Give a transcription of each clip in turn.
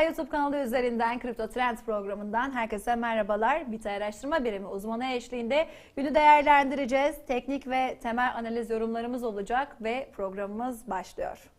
Bitay YouTube kanalı üzerinden Kripto Trend programından herkese merhabalar. Bitay Araştırma Birimi uzmanı eşliğinde günü değerlendireceğiz. Teknik ve temel analiz yorumlarımız olacak ve programımız başlıyor.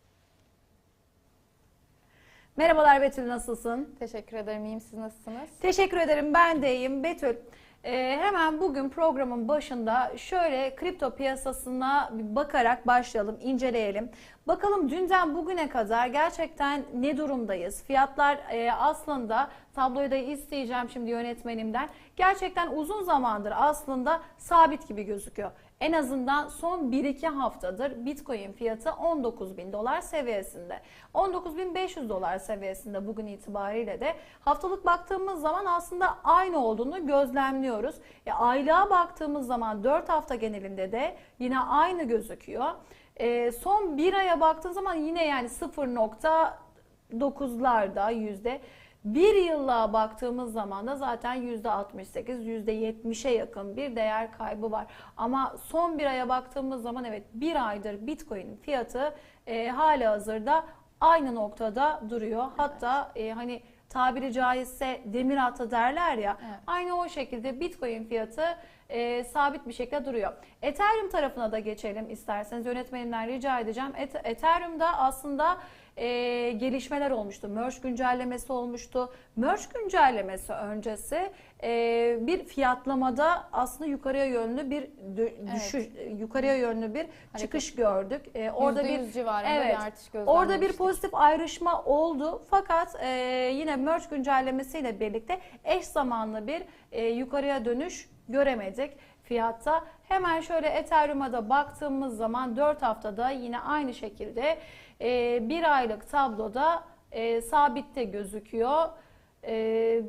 Merhabalar Betül nasılsın? Teşekkür ederim. İyiyim. Siz nasılsınız? Teşekkür ederim ben de iyiyim. Betül e, hemen bugün programın başında şöyle kripto piyasasına bakarak başlayalım, inceleyelim. Bakalım dünden bugüne kadar gerçekten ne durumdayız? Fiyatlar e, aslında tabloyu da isteyeceğim şimdi yönetmenimden. Gerçekten uzun zamandır aslında sabit gibi gözüküyor. En azından son 1-2 haftadır Bitcoin fiyatı 19 bin dolar seviyesinde. 19.500 dolar seviyesinde bugün itibariyle de haftalık baktığımız zaman aslında aynı olduğunu gözlemliyoruz. E, aylığa baktığımız zaman 4 hafta genelinde de yine aynı gözüküyor. E, son bir aya baktığın zaman yine yani 0.9'larda yüzde bir yıllığa baktığımız zaman da zaten %68, %70'e yakın bir değer kaybı var. Ama son bir aya baktığımız zaman evet bir aydır Bitcoin'in fiyatı e, hala hazırda aynı noktada duruyor. Hatta e, hani tabiri caizse demir atı derler ya Evet. aynı o şekilde Bitcoin fiyatı e, sabit bir şekilde duruyor. Ethereum tarafına da geçelim isterseniz yönetmenimden rica edeceğim. Et- Ethereum'da aslında e, gelişmeler olmuştu. Merge güncellemesi olmuştu. Merge güncellemesi öncesi e, bir fiyatlamada aslında yukarıya yönlü bir dö- Evet. düşüş, yukarıya yönlü bir çıkış gördük. E, orada bir %100 civarında Evet. bir artış Orada bir pozitif ayrışma oldu fakat e, yine merge güncellemesiyle birlikte eş zamanlı bir e, yukarıya dönüş göremedik fiyatta. Hemen şöyle Ethereum'a da baktığımız zaman 4 haftada yine aynı şekilde e, bir aylık tabloda e, sabitte gözüküyor. E,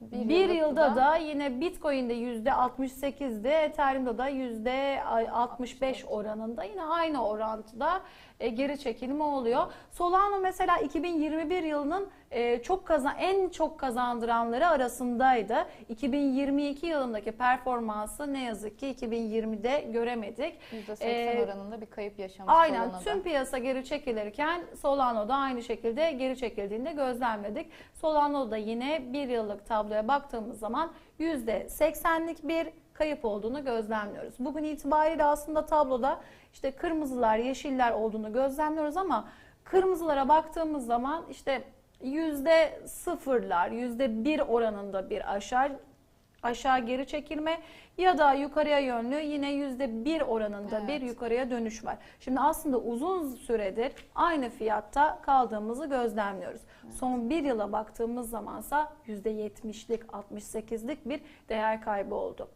Bir bir, yılda da- da yine Bitcoin'de %68'de, Ethereum'da da %65 oranında yine aynı orantıda e, geri çekilme oluyor. Solana mesela 2021 yılının e, çok kazan en çok kazandıranları arasındaydı. 2022 yılındaki performansı ne yazık ki 2020'de göremedik. %80 Ee, oranında bir kayıp yaşamış Aynen Solana'da. tüm piyasa geri çekilirken Solano'da aynı şekilde geri çekildiğini de gözlemledik. Solano'da yine bir yıllık tabloya baktığımız zaman %80'lik bir kayıp olduğunu gözlemliyoruz. Bugün itibariyle aslında tabloda işte kırmızılar, yeşiller olduğunu gözlemliyoruz ama kırmızılara baktığımız zaman işte yüzde sıfırlar, yüzde bir oranında bir aşağı aşağı geri çekilme ya da yukarıya yönlü yine yüzde bir oranında Evet. bir yukarıya dönüş var. Şimdi aslında uzun süredir aynı fiyatta kaldığımızı gözlemliyoruz. Son bir yıla baktığımız zamansa yüzde yetmişlik, 68'lik bir değer kaybı oldu.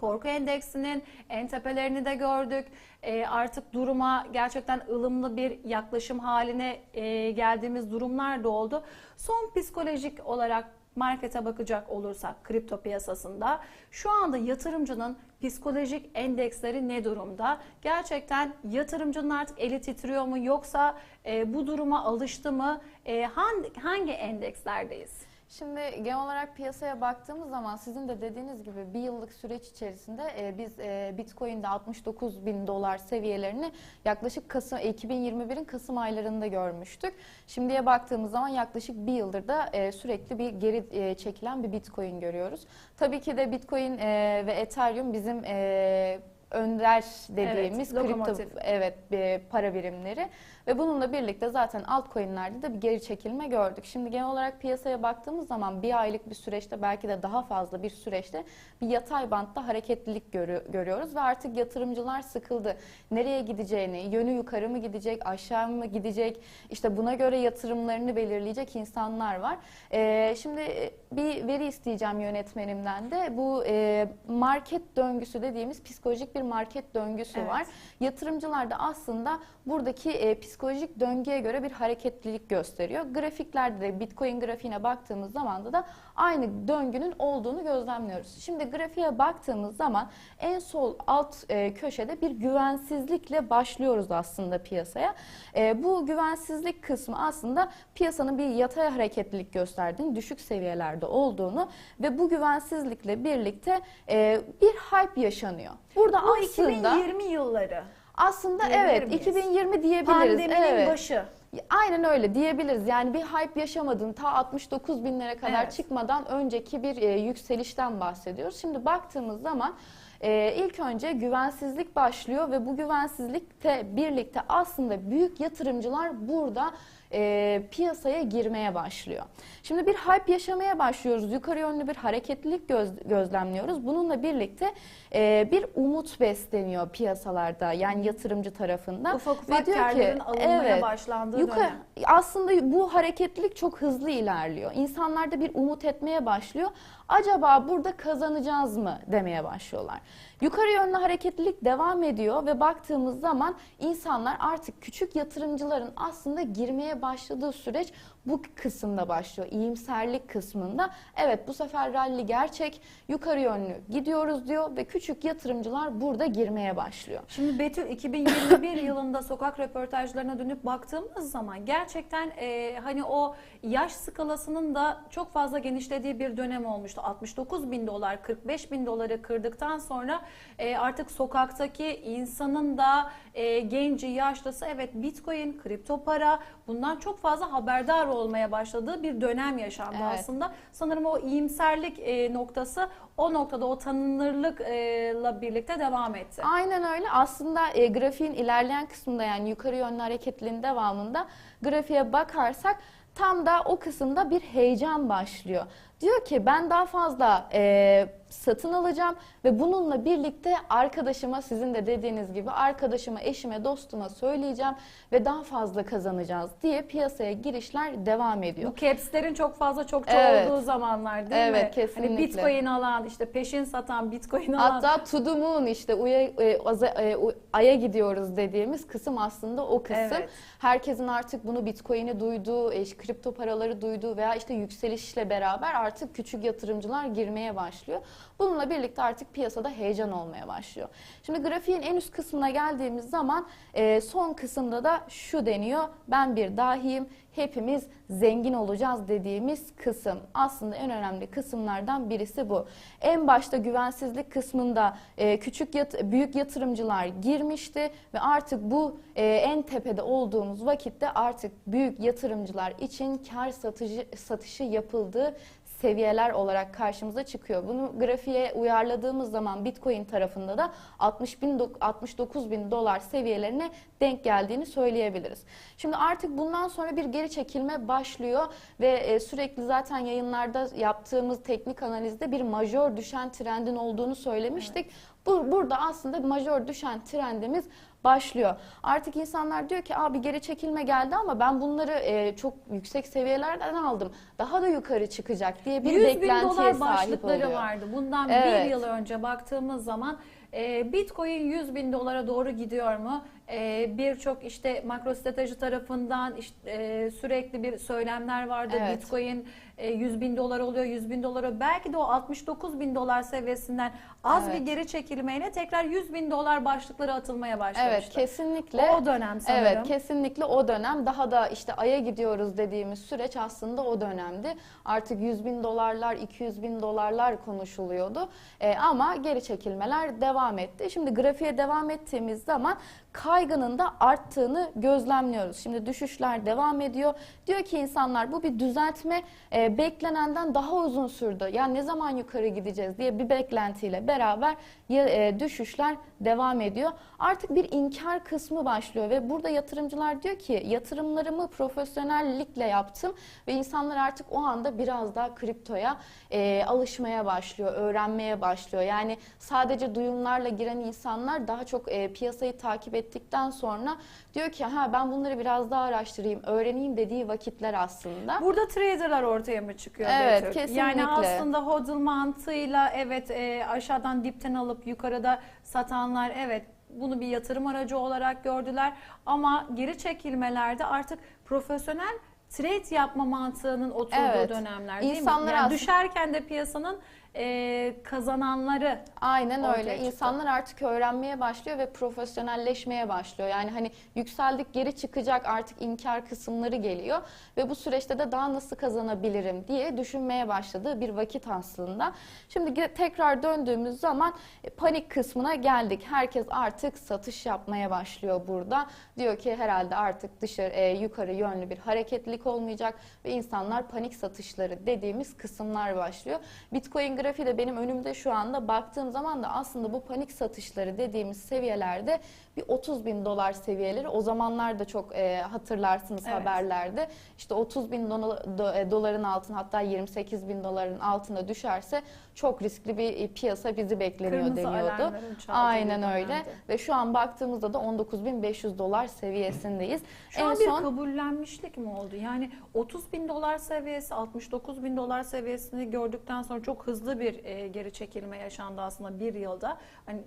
Korku endeksinin en tepelerini de gördük. E, artık duruma gerçekten ılımlı bir yaklaşım haline e, geldiğimiz durumlar da oldu. Son psikolojik olarak markete bakacak olursak kripto piyasasında şu anda yatırımcının psikolojik endeksleri ne durumda? Gerçekten yatırımcının artık eli titriyor mu yoksa e, bu duruma alıştı mı? E, hangi, hangi endekslerdeyiz? Şimdi genel olarak piyasaya baktığımız zaman sizin de dediğiniz gibi bir yıllık süreç içerisinde e, biz e, Bitcoin'de 69 bin dolar seviyelerini yaklaşık Kasım 2021'in Kasım aylarında görmüştük. Şimdiye baktığımız zaman yaklaşık bir yıldır da e, sürekli bir geri e, çekilen bir Bitcoin görüyoruz. Tabii ki de Bitcoin e, ve Ethereum bizim e, önder dediğimiz Evet, kripto lokomotif. evet e, para birimleri ve bununla birlikte zaten altcoin'lerde de bir geri çekilme gördük. Şimdi genel olarak piyasaya baktığımız zaman bir aylık bir süreçte belki de daha fazla bir süreçte bir yatay bantta hareketlilik görü- görüyoruz ve artık yatırımcılar sıkıldı. Nereye gideceğini, yönü yukarı mı gidecek, aşağı mı gidecek, işte buna göre yatırımlarını belirleyecek insanlar var. Ee, şimdi e, bir veri isteyeceğim yönetmenimden de bu e, market döngüsü dediğimiz psikolojik bir market döngüsü Evet. var. Yatırımcılar da aslında buradaki e, psikolojik döngüye göre bir hareketlilik gösteriyor. Grafiklerde de Bitcoin grafiğine baktığımız zaman da, da aynı döngünün olduğunu gözlemliyoruz. Şimdi grafiğe baktığımız zaman en sol alt e, köşede bir güvensizlikle başlıyoruz aslında piyasaya. E, bu güvensizlik kısmı aslında piyasanın bir yatay hareketlilik gösterdiğini, düşük seviyelerde olduğunu ve bu güvensizlikle birlikte e, bir hype yaşanıyor. Burada Bu aslında 2020 yılları. Aslında evet miyiz? 2020 diyebiliriz. Pandeminin evet. başı. Aynen öyle diyebiliriz. Yani bir hype yaşamadın ta 69 binlere kadar Evet. çıkmadan önceki bir e, yükselişten bahsediyoruz. Şimdi baktığımız zaman e, ilk önce güvensizlik başlıyor ve bu güvensizlikte birlikte aslında büyük yatırımcılar burada e, piyasaya girmeye başlıyor. Şimdi bir hype yaşamaya başlıyoruz. Yukarı yönlü bir hareketlilik göz- gözlemliyoruz. Bununla birlikte e, bir umut besleniyor piyasalarda yani yatırımcı tarafından. Ufak Ve ufak ki, karların alınmaya evet, başlandığı Yukarı, dönem. aslında bu hareketlilik çok hızlı ilerliyor. İnsanlar da bir umut etmeye başlıyor. Acaba burada kazanacağız mı demeye başlıyorlar. Yukarı yönlü hareketlilik devam ediyor ve baktığımız zaman insanlar artık küçük yatırımcıların aslında girmeye başladığı süreç bu kısımda başlıyor. İyimserlik kısmında. Evet bu sefer rally gerçek. Yukarı yönlü gidiyoruz diyor ve küçük yatırımcılar burada girmeye başlıyor. Şimdi Betül 2021 yılında sokak röportajlarına dönüp baktığımız zaman gerçekten e, hani o yaş skalasının da çok fazla genişlediği bir dönem olmuştu. 69 bin dolar, 45 bin doları kırdıktan sonra e, artık sokaktaki insanın da e, genci, yaşlısı evet bitcoin, kripto para bundan çok fazla haberdar olmaya başladığı bir dönem yaşandı Evet. aslında. Sanırım o iyimserlik e, noktası o noktada o tanınırlıkla birlikte devam etti. Aynen öyle. Aslında e, grafiğin ilerleyen kısmında yani yukarı yönlü hareketliliğin devamında grafiğe bakarsak tam da o kısımda bir heyecan başlıyor. Diyor ki ben daha fazla e, satın alacağım ve bununla birlikte arkadaşıma sizin de dediğiniz gibi arkadaşıma, eşime, dostuma söyleyeceğim ve daha fazla kazanacağız diye piyasaya girişler devam ediyor. Bu caps'lerin çok fazla çokça Evet. olduğu zamanlar değil mi? Evet, kesinlikle. Hani bitcoin alan, işte peşin satan, bitcoin alan. Hatta to the moon işte uya, e, aza- e, aya gidiyoruz dediğimiz kısım aslında o kısım. Evet. Herkesin artık bunu bitcoin'i duyduğu, e, kripto paraları duyduğu veya işte yükselişle beraber artık küçük yatırımcılar girmeye başlıyor. Bununla birlikte artık piyasada heyecan olmaya başlıyor. Şimdi grafiğin en üst kısmına geldiğimiz zaman e, son kısımda da şu deniyor. Ben bir dahiyim, hepimiz zengin olacağız dediğimiz kısım. Aslında en önemli kısımlardan birisi bu. En başta güvensizlik kısmında e, küçük yat- büyük yatırımcılar girmişti ve artık bu e, en tepede olduğumuz vakitte artık büyük yatırımcılar için kar satıcı, satışı yapıldığı seviyeler olarak karşımıza çıkıyor. Bunu grafiğe uyarladığımız zaman Bitcoin tarafında da 60 bin, dok- 69 bin dolar seviyelerine denk geldiğini söyleyebiliriz. Şimdi artık bundan sonra bir geri çekilme başlıyor ve e, sürekli zaten yayınlarda yaptığımız teknik analizde bir majör düşen trendin olduğunu söylemiştik. Bu, burada aslında majör düşen trendimiz başlıyor. Artık insanlar diyor ki abi geri çekilme geldi ama ben bunları e, çok yüksek seviyelerden aldım. Daha da yukarı çıkacak diye bir 100 bin beklentiye dolar sahip başlıkları oluyor. vardı. Bundan bir Evet. yıl önce baktığımız zaman e, Bitcoin 100 bin dolara doğru gidiyor mu? E, Birçok işte makro strateji tarafından işte, e, sürekli bir söylemler vardı. Evet. Bitcoin 100 bin dolar oluyor, 100 bin dolara. Belki de o 69 bin dolar seviyesinden az Evet. bir geri çekilmeyle tekrar 100 bin dolar başlıkları atılmaya Evet başlamıştı. kesinlikle. O dönem sanırım. Evet kesinlikle o dönem daha da işte Ay'a gidiyoruz dediğimiz süreç aslında o dönemdi. Artık 100 bin dolarlar 200 bin dolarlar konuşuluyordu Ee, ama geri çekilmeler devam etti. Şimdi grafiğe devam ettiğimiz zaman kaygının da arttığını gözlemliyoruz. Şimdi düşüşler devam ediyor. Diyor ki insanlar bu bir düzeltme e, beklenenden daha uzun sürdü. Ya ne zaman yukarı gideceğiz diye bir beklentiyle beraber e, düşüşler devam ediyor. Artık bir inkar kısmı başlıyor ve burada yatırımcılar diyor ki yatırımlarımı profesyonellikle yaptım ve insanlar artık o anda biraz daha kriptoya e, alışmaya başlıyor, öğrenmeye başlıyor. Yani sadece duyumlarla giren insanlar daha çok e, piyasayı takip ettikten sonra diyor ki ha ben bunları biraz daha araştırayım, öğreneyim dediği vakitler aslında. Burada traderlar ortaya mı çıkıyor? Evet, Betül? kesinlikle. Yani aslında hodl mantığıyla evet e, aşağıdan dipten alıp yukarıda satanlar evet bunu bir yatırım aracı olarak gördüler ama geri çekilmelerde artık profesyonel trade yapma mantığının oturduğu Evet. dönemler değil İnsanlar mi? Yani aslında- düşerken de piyasanın e, kazananları Aynen öyle. çıktı. İnsanlar artık öğrenmeye başlıyor ve profesyonelleşmeye başlıyor. Yani hani yükseldik geri çıkacak artık inkar kısımları geliyor ve bu süreçte de daha nasıl kazanabilirim diye düşünmeye başladığı bir vakit aslında. Şimdi tekrar döndüğümüz zaman e, panik kısmına geldik. Herkes artık satış yapmaya başlıyor burada. Diyor ki herhalde artık dışarı e, yukarı yönlü bir hareketlilik olmayacak ve insanlar panik satışları dediğimiz kısımlar başlıyor. Bitcoin grafiği de benim önümde şu anda baktığım zaman da aslında bu panik satışları dediğimiz seviyelerde bir 30 bin dolar seviyeleri o zamanlar da çok e, hatırlarsınız Evet. haberlerde işte 30 bin dola- do- e, doların altına hatta 28 bin doların altına düşerse çok riskli bir e, piyasa bizi bekleniyor kırmızı deniyordu. Aynen öyle dönemdi. ve şu an baktığımızda da 19.500 dolar seviyesindeyiz. Şu an bir kabullenmişlik mi oldu? Yani 30 bin dolar seviyesi, 69 bin dolar seviyesini gördükten sonra çok hızlı bir e, geri çekilme yaşandı aslında bir yılda. Hani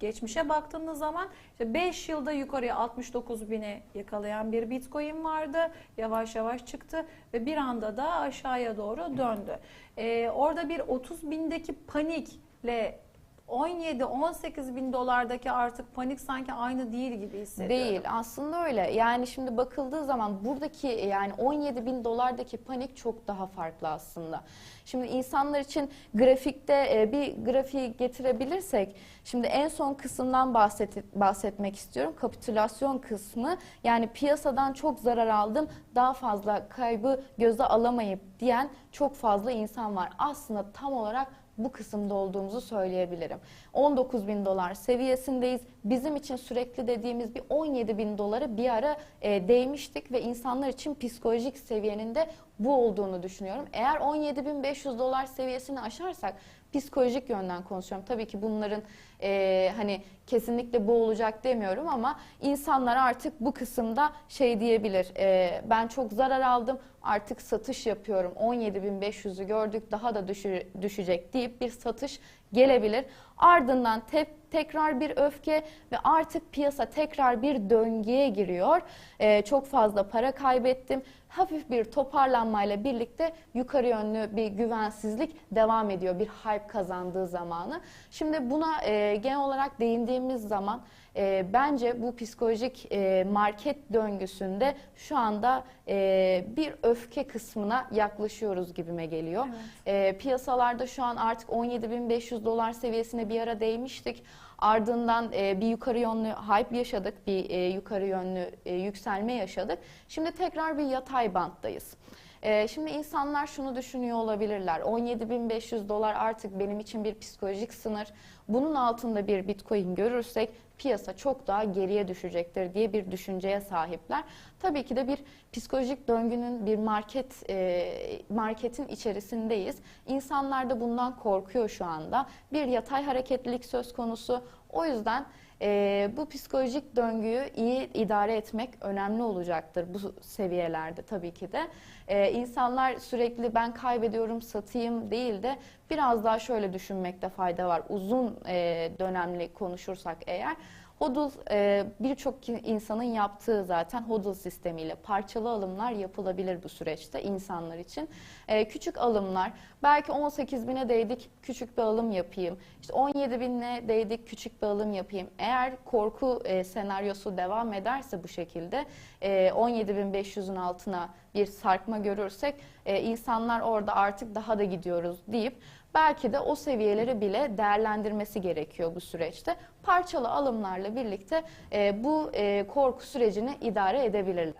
geçmişe baktığınız zaman işte 5 yılda yukarıya 69 bine yakalayan bir bitcoin vardı. Yavaş yavaş çıktı ve bir anda da aşağıya doğru döndü. E, orada bir 30 bindeki panikle 17-18 bin dolardaki artık panik sanki aynı değil gibi hissediyorum. Değil aslında öyle. Yani şimdi bakıldığı zaman buradaki yani 17 bin dolardaki panik çok daha farklı aslında. Şimdi insanlar için grafikte e, bir grafiği getirebilirsek şimdi en son kısımdan bahset, bahsetmek istiyorum. Kapitülasyon kısmı yani piyasadan çok zarar aldım daha fazla kaybı göze alamayıp diyen çok fazla insan var. Aslında tam olarak bu kısımda olduğumuzu söyleyebilirim. 19 bin dolar seviyesindeyiz. Bizim için sürekli dediğimiz bir 17 bin dolara bir ara e, değmiştik ve insanlar için psikolojik seviyenin de bu olduğunu düşünüyorum. Eğer 17.500 dolar seviyesini aşarsak psikolojik yönden konuşuyorum. Tabii ki bunların e, hani kesinlikle bu olacak demiyorum ama insanlar artık bu kısımda şey diyebilir. e, ben çok zarar aldım artık satış yapıyorum. 17.500'ü gördük daha da düşü- düşecek deyip bir satış gelebilir. Ardından te- tekrar bir öfke ve artık piyasa tekrar bir döngüye giriyor. Ee, çok fazla para kaybettim. Hafif bir toparlanmayla birlikte yukarı yönlü bir güvensizlik devam ediyor bir hype kazandığı zamanı. Şimdi buna e, genel olarak değindiğimiz zaman e, bence bu psikolojik e, market döngüsünde şu anda e, bir öfke kısmına yaklaşıyoruz gibime geliyor. E, piyasalarda şu an artık 17.500 dolar seviyesine bir ara değmiştik. Ardından e, bir yukarı yönlü hype yaşadık, bir e, yukarı yönlü e, yükselme yaşadık. Şimdi tekrar bir yatay banttayız. E, şimdi insanlar şunu düşünüyor olabilirler. 17.500 dolar artık benim için bir psikolojik sınır. Bunun altında bir bitcoin görürsek piyasa çok daha geriye düşecektir diye bir düşünceye sahipler. Tabii ki de bir psikolojik döngünün bir market e, marketin içerisindeyiz. İnsanlar da bundan korkuyor şu anda. Bir yatay hareketlilik söz konusu. O yüzden e, bu psikolojik döngüyü iyi idare etmek önemli olacaktır bu seviyelerde tabii ki de. E, insanlar sürekli ben kaybediyorum satayım değil de biraz daha şöyle düşünmekte fayda var. Uzun e, dönemli konuşursak eğer HODL e, birçok insanın yaptığı zaten HODL sistemiyle parçalı alımlar yapılabilir bu süreçte insanlar için. E, küçük alımlar belki 18 bine değdik küçük bir alım yapayım. İşte 17 bine değdik küçük bir alım yapayım. Eğer korku e, senaryosu devam ederse bu şekilde e, 17.500'ün altına bir sarkma görürsek e, insanlar orada artık daha da gidiyoruz deyip belki de o seviyeleri bile değerlendirmesi gerekiyor bu süreçte. Parçalı alımlarla birlikte e, bu e, korku sürecini idare edebilirler.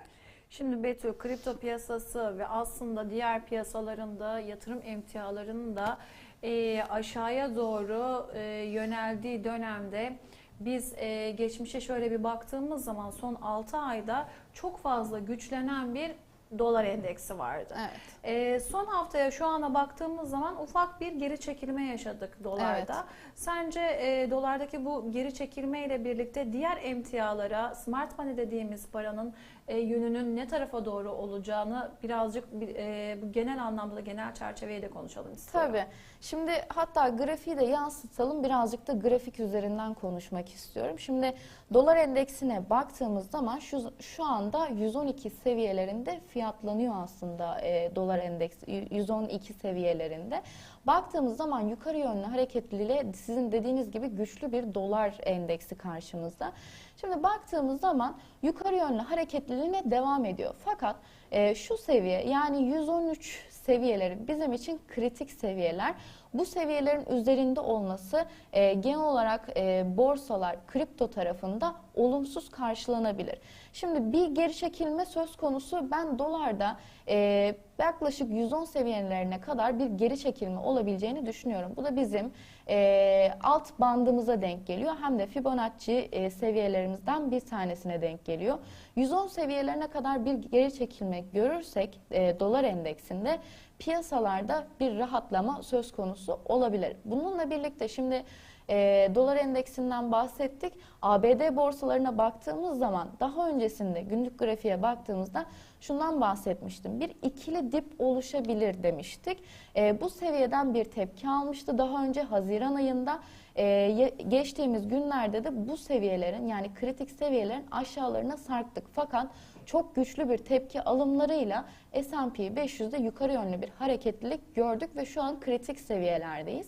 Şimdi Betül kripto piyasası ve aslında diğer piyasalarında yatırım emtialarının da e, aşağıya doğru e, yöneldiği dönemde biz e, geçmişe şöyle bir baktığımız zaman son 6 ayda çok fazla güçlenen bir dolar endeksi vardı. Evet. E, son haftaya şu ana baktığımız zaman ufak bir geri çekilme yaşadık dolarda. Evet. Sence e, dolardaki bu geri çekilme ile birlikte diğer emtialara smart money dediğimiz paranın e, yönünün ne tarafa doğru olacağını birazcık bir, e, bu genel anlamda genel çerçeveyi de konuşalım istiyorum. Tabii. Şimdi hatta grafiği de yansıtalım. Birazcık da grafik üzerinden konuşmak istiyorum. Şimdi dolar endeksine baktığımız zaman şu, şu anda 112 seviyelerinde fiyat fiyatlanıyor aslında e, dolar endeksi y- 112 seviyelerinde. Baktığımız zaman yukarı yönlü hareketliliğe sizin dediğiniz gibi güçlü bir dolar endeksi karşımızda. Şimdi baktığımız zaman yukarı yönlü hareketliliğine devam ediyor. Fakat e, şu seviye yani 113 seviyeleri bizim için kritik seviyeler. Bu seviyelerin üzerinde olması e, genel olarak e, borsalar, kripto tarafında olumsuz karşılanabilir. Şimdi bir geri çekilme söz konusu ben dolarda e, yaklaşık 110 seviyelerine kadar bir geri çekilme olabileceğini düşünüyorum. Bu da bizim e, alt bandımıza denk geliyor. Hem de Fibonacci e, seviyelerimizden bir tanesine denk geliyor. 110 seviyelerine kadar bir geri çekilme görürsek e, dolar endeksinde piyasalarda bir rahatlama söz konusu olabilir. Bununla birlikte şimdi e, dolar endeksinden bahsettik. ABD borsalarına baktığımız zaman daha öncesinde günlük grafiğe baktığımızda şundan bahsetmiştim. Bir ikili dip oluşabilir demiştik. E, bu seviyeden bir tepki almıştı. Daha önce Haziran ayında e, geçtiğimiz günlerde de bu seviyelerin yani kritik seviyelerin aşağılarına sarktık. Fakat çok güçlü bir tepki alımlarıyla S&P 500'de yukarı yönlü bir hareketlilik gördük ve şu an kritik seviyelerdeyiz.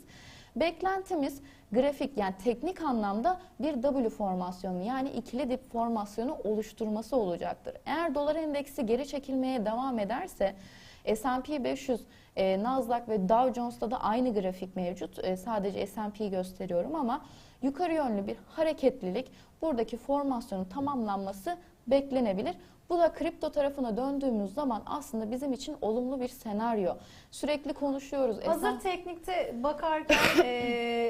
Beklentimiz grafik yani teknik anlamda bir W formasyonu yani ikili dip formasyonu oluşturması olacaktır. Eğer dolar endeksi geri çekilmeye devam ederse S&P 500, e, Nasdaq ve Dow Jones'ta da aynı grafik mevcut. E, sadece S&P'yi gösteriyorum ama yukarı yönlü bir hareketlilik buradaki formasyonun tamamlanması beklenebilir. Bu da kripto tarafına döndüğümüz zaman aslında bizim için olumlu bir senaryo. Sürekli konuşuyoruz. Hazır Esen- teknikte bakarken e,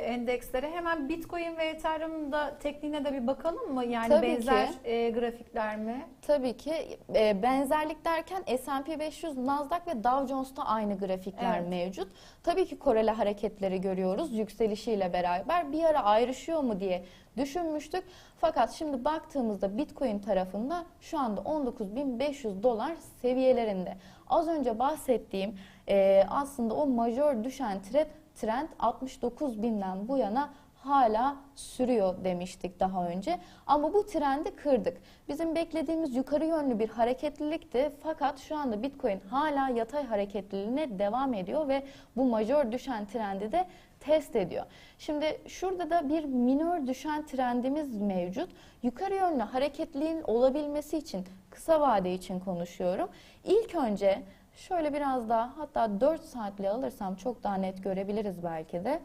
endekslere hemen Bitcoin ve Ethereum'da tekniğine de bir bakalım mı? Yani Tabii benzer ki. e, grafikler mi? Tabii ki e, benzerlik derken S&P 500, Nasdaq ve Dow Jones'ta aynı grafikler Evet. mevcut. Tabii ki korele hareketleri görüyoruz yükselişiyle beraber. Bir ara ayrışıyor mu diye düşünmüştük. Fakat şimdi baktığımızda Bitcoin tarafında şu anda 19.500 dolar seviyelerinde. Az önce bahsettiğim e, aslında o majör düşen trend, trend 69.000'den bu yana hala sürüyor demiştik daha önce. Ama bu trendi kırdık. Bizim beklediğimiz yukarı yönlü bir hareketlilikti. Fakat şu anda Bitcoin hala yatay hareketliliğine devam ediyor ve bu majör düşen trendi de test ediyor. Şimdi şurada da bir minör düşen trendimiz mevcut. Yukarı yönlü hareketliliğin olabilmesi için kısa vade için konuşuyorum. İlk önce şöyle biraz daha hatta 4 saatli alırsam çok daha net görebiliriz belki de.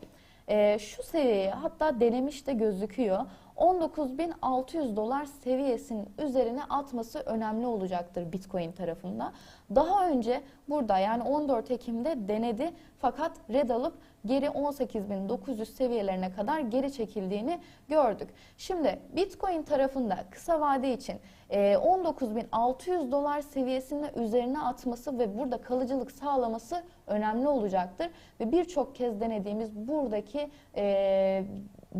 Ee, şu seviyeyi hatta denemiş de gözüküyor. 19.600 dolar seviyesinin üzerine atması önemli olacaktır Bitcoin tarafında. Daha önce burada yani 14 Ekim'de denedi fakat red alıp geri 18.900 seviyelerine kadar geri çekildiğini gördük. Şimdi Bitcoin tarafında kısa vade için e, 19.600 dolar seviyesinin üzerine atması ve burada kalıcılık sağlaması önemli olacaktır. Ve birçok kez denediğimiz buradaki e,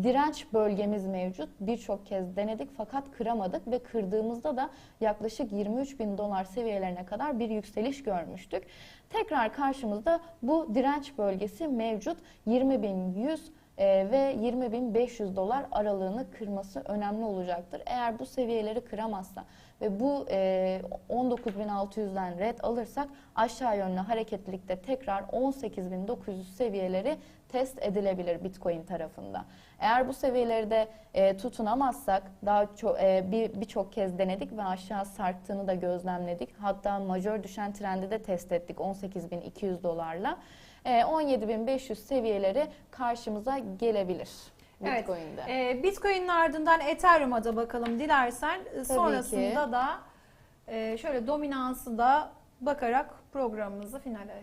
direnç bölgemiz mevcut. Birçok kez denedik fakat kıramadık ve kırdığımızda da yaklaşık 23 bin dolar seviyelerine kadar bir yükseliş görmüştük. Tekrar karşımızda bu direnç bölgesi mevcut. 20.100 e, ve 20.500 dolar aralığını kırması önemli olacaktır. Eğer bu seviyeleri kıramazsa ve bu e, 19.600'den red alırsak aşağı yönlü hareketlilikte tekrar 18.900 seviyeleri test edilebilir Bitcoin tarafında. Eğer bu seviyeleri de e, tutunamazsak daha çok bir birçok kez denedik ve aşağı sarktığını da gözlemledik. Hatta majör düşen trendi de test ettik 18.200 dolarla. E, 17.500 seviyeleri karşımıza gelebilir Evet. Bitcoin'de. E, Bitcoin'in ardından Ethereum'a da bakalım dilersen. E, Sonrasında ki. da e, şöyle dominansı da bakarak programımızı finale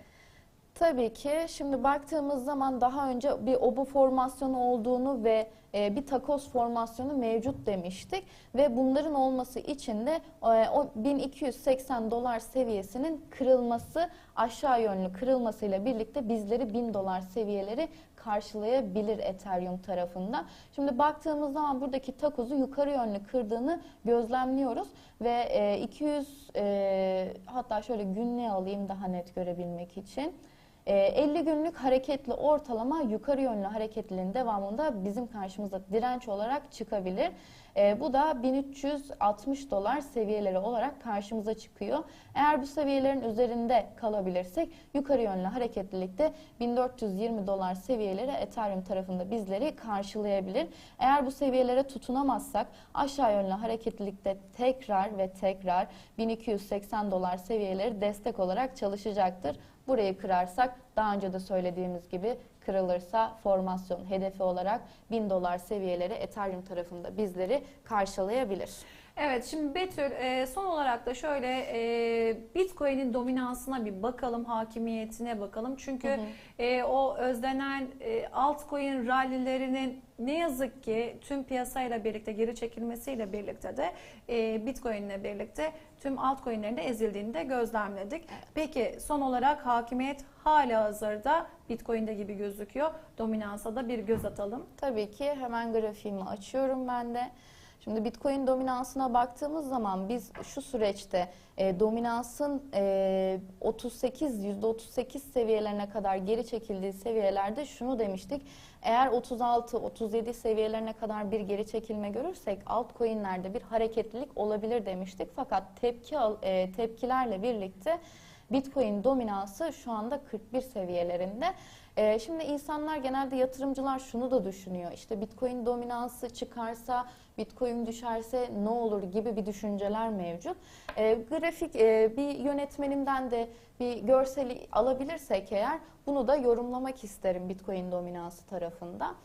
Tabii ki. Şimdi baktığımız zaman daha önce bir obu formasyonu olduğunu ve e, bir takos formasyonu mevcut demiştik ve bunların olması için de e, o 1280 dolar seviyesinin kırılması aşağı yönlü kırılmasıyla birlikte bizleri 1000 dolar seviyeleri karşılayabilir Ethereum tarafında. Şimdi baktığımız zaman buradaki takozu yukarı yönlü kırdığını gözlemliyoruz ve e, 200 e, hatta şöyle günlüğe alayım daha net görebilmek için. E, 50 günlük hareketli ortalama yukarı yönlü hareketliliğin devamında bizim karşımıza direnç olarak çıkabilir. E, bu da 1360 dolar seviyeleri olarak karşımıza çıkıyor. Eğer bu seviyelerin üzerinde kalabilirsek yukarı yönlü hareketlilikte 1420 dolar seviyeleri Ethereum tarafında bizleri karşılayabilir. Eğer bu seviyelere tutunamazsak aşağı yönlü hareketlilikte tekrar ve tekrar 1280 dolar seviyeleri destek olarak çalışacaktır. Burayı kırarsak daha önce de söylediğimiz gibi kırılırsa formasyon hedefi olarak 1000 dolar seviyeleri Ethereum tarafında bizleri karşılayabilir. Evet şimdi Betül e, son olarak da şöyle e, Bitcoin'in dominansına bir bakalım, hakimiyetine bakalım. Çünkü e, o özlenen e, altcoin rallilerinin ne yazık ki tüm piyasayla birlikte geri çekilmesiyle birlikte de e, Bitcoin'le birlikte tüm altcoin'lerin de ezildiğini de gözlemledik. Peki son olarak hakimiyet hala hazırda Bitcoin'de gibi gözüküyor. Dominansa da bir göz atalım. Tabii ki hemen grafiğimi açıyorum ben de. Şimdi Bitcoin dominansına baktığımız zaman biz şu süreçte e, dominansın e, 38 %38 seviyelerine kadar geri çekildiği seviyelerde şunu demiştik. Eğer 36-37 seviyelerine kadar bir geri çekilme görürsek altcoin'lerde bir hareketlilik olabilir demiştik. Fakat tepki e, tepkilerle birlikte Bitcoin dominansı şu anda 41 seviyelerinde. Ee, şimdi insanlar genelde yatırımcılar şunu da düşünüyor. İşte Bitcoin dominansı çıkarsa, Bitcoin düşerse ne olur gibi bir düşünceler mevcut. Ee, grafik e, bir yönetmenimden de bir görseli alabilirsek eğer bunu da yorumlamak isterim Bitcoin dominansı tarafında.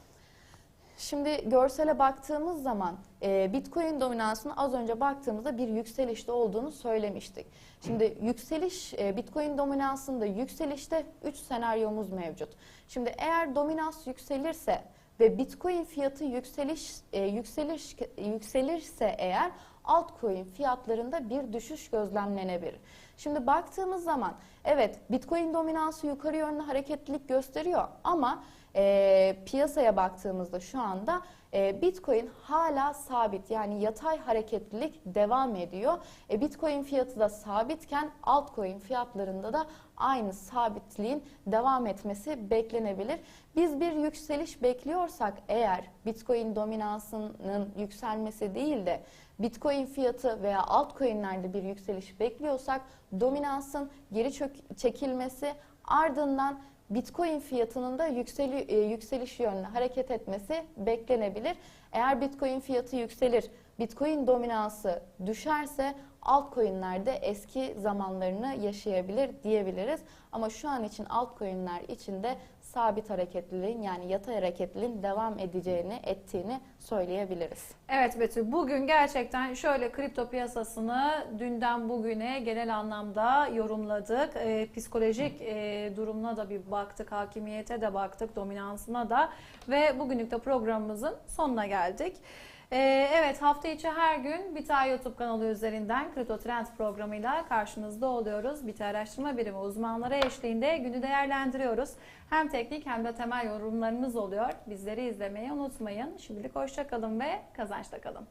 Şimdi görsele baktığımız zaman e, Bitcoin dominansının az önce baktığımızda bir yükselişte olduğunu söylemiştik. Şimdi yükseliş e, Bitcoin dominansında yükselişte 3 senaryomuz mevcut. Şimdi eğer dominans yükselirse ve Bitcoin fiyatı yükseliş e, yükseliş yükselirse eğer altcoin fiyatlarında bir düşüş gözlemlenebilir. Şimdi baktığımız zaman evet Bitcoin dominansı yukarı yönlü hareketlilik gösteriyor ama e, piyasaya baktığımızda şu anda e, Bitcoin hala sabit yani yatay hareketlilik devam ediyor. E, Bitcoin fiyatı da sabitken altcoin fiyatlarında da aynı sabitliğin devam etmesi beklenebilir. Biz bir yükseliş bekliyorsak eğer Bitcoin dominansının yükselmesi değil de Bitcoin fiyatı veya altcoin'lerde bir yükseliş bekliyorsak dominansın geri çekilmesi ardından Bitcoin fiyatının da yükseli, e, yükseliş yönlü hareket etmesi beklenebilir. Eğer Bitcoin fiyatı yükselir, Bitcoin dominansı düşerse altcoin'ler de eski zamanlarını yaşayabilir diyebiliriz. Ama şu an için altcoin'ler için de sabit hareketliliğin yani yatay hareketliliğin devam edeceğini, ettiğini söyleyebiliriz. Evet Betül, bugün gerçekten şöyle kripto piyasasını dünden bugüne genel anlamda yorumladık. Ee, psikolojik e, durumuna da bir baktık, hakimiyete de baktık, dominansına da ve bugünlük de programımızın sonuna geldik. Ee, evet hafta içi her gün Bita YouTube kanalı üzerinden Kripto Trend programıyla karşınızda oluyoruz. Bita araştırma birimi uzmanları eşliğinde günü değerlendiriyoruz. Hem teknik hem de temel yorumlarımız oluyor. Bizleri izlemeyi unutmayın. Şimdilik hoşça kalın ve kazançta kalın.